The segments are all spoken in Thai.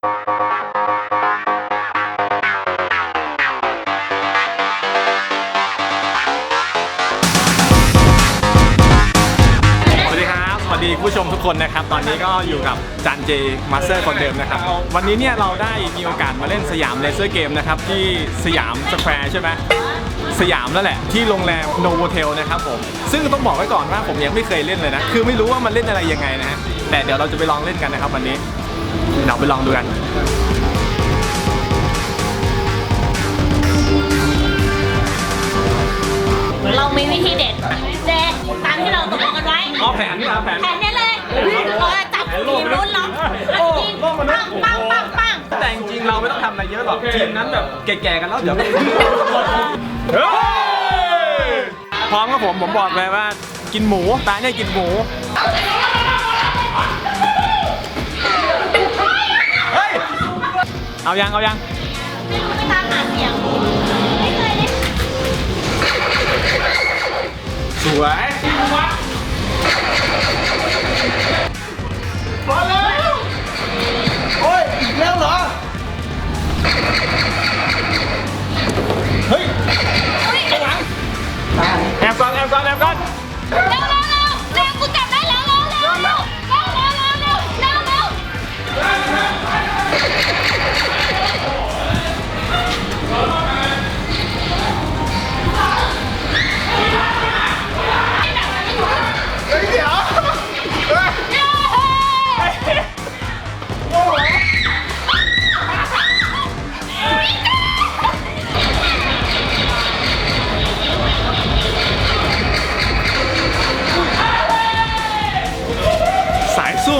สวัสดีครับ สวัสดีผู้ชมทุกคนนะครับ ตอนนี้ก็อยู่กับจานเจมาสเตอร์คนเดิมนะครับ วันนี้เนี่ยเราได้มีโอกาสมาเล่นสยามเลเซอร์เกมนะครับ ที่สยามสแควร์ใช่ไหมสยามนั่นแหละ ที่โรงแรมโนโวเทลนะครับผม ซึ่งต้องบอกไว้ก่อนว่าผมยังไม่เคยเล่นเลยนะ คือไม่รู้ว่ามันเล่นอะไรยังไงนะฮะแต่เดี๋ยวเราจะไปลองเล่นกันนะครับวันนี้ เราไปลองดูกันเรามีวิธีเด็ดเด็ดตามที่เราตกลงกันไว้เอาแผนนี่เอาแผนแผนนี้เลยเราจะจับทีมนู้นล็อกแล้วยิงปังปังปังปังแต่จริงๆเราไม่ต้องทำอะไรเยอะหรอกทีมนั้นแบบแก่ๆกันแล้วเดี๋ยวพร้อมครับผมผมบอกเลยว่า กินหมูตายเนี่ยกินหมู เอายังเอายังไม่ตามหาเสียง ไม่เคยได้สวยมา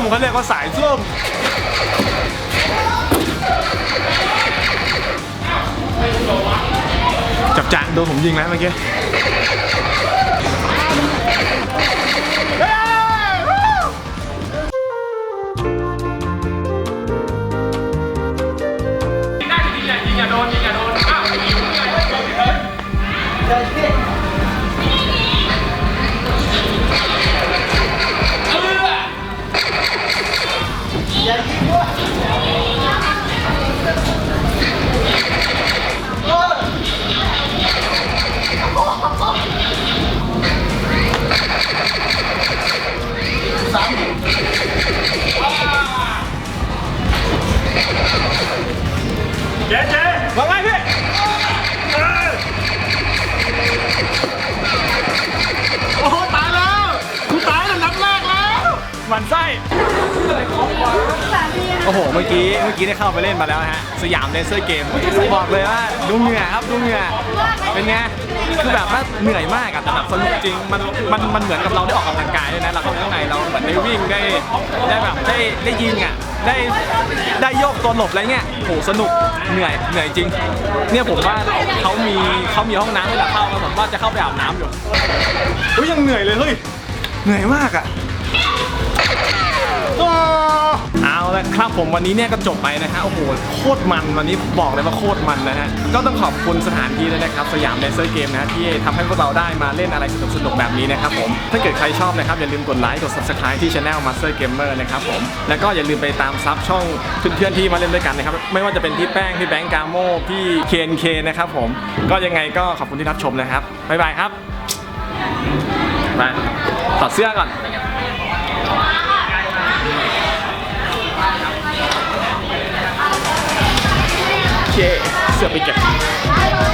เขาเรียกว่าสายซุ่มจับจางโดนผมยิงแล้วเมื่อกี้ โอ้โห เมื่อกี้ เมื่อกี้ได้เข้าไปเล่นมาแล้วนะฮะ สยามเลเซอร์เกมบอกเลยว่าดูเหงื่อครับดูเหงื่อเป็นไง คือแบบว่าเหนื่อยมากอะแต่แบบสนุกจริง มัน มัน มันเหมือนกับเราได้ออกกำลังกายด้วยนะ เราเข้าไปข้างในเราเหมือนได้วิ่งได้ ได้แบบได้ ได้ยิงอะได้ ได้โยกตัวหลบอะไรเงี้ยโห สนุก เหนื่อย เหนื่อยจริง เนี่ยผมว่าเขามีเขามีห้องน้ำให้เราเข้าแล้วผมว่าจะเข้าไปอาบน้ำอยู่เฮ้ยยังเหนื่อยเลยเฮ้ย เหนื่อยมากอะะครับผมวันนี้เนี่ยก็จบไปนะฮะโอ้โหโคตรมันวันนี้บอกเลยว่าโคตรมันนะฮะก็ต้องขอบคุณสถานที่ด้วยนะครับสยามเลเซอร์เกมนะฮะที่ทำให้พวกเราได้มาเล่นอะไรสนุกๆแบบนี้นะครับผมถ้าเกิดใครชอบนะครับอย่าลืมกดไลค์กด subscribe ที่ channel Master Gamer นะครับผมแล้วก็อย่าลืมไปตามซับช่องเพื่อนๆที่มาเล่นด้วยกันนะครับไม่ว่าจะเป็นพี่แป้งพี่แบงค์กาโมพี่เคนเคนนะครับผมก็ยังไงก็ขอบคุณที่รับชมนะครับบ๊ายบายครับมาถอดเสื้อก่อน Yeah, so me down.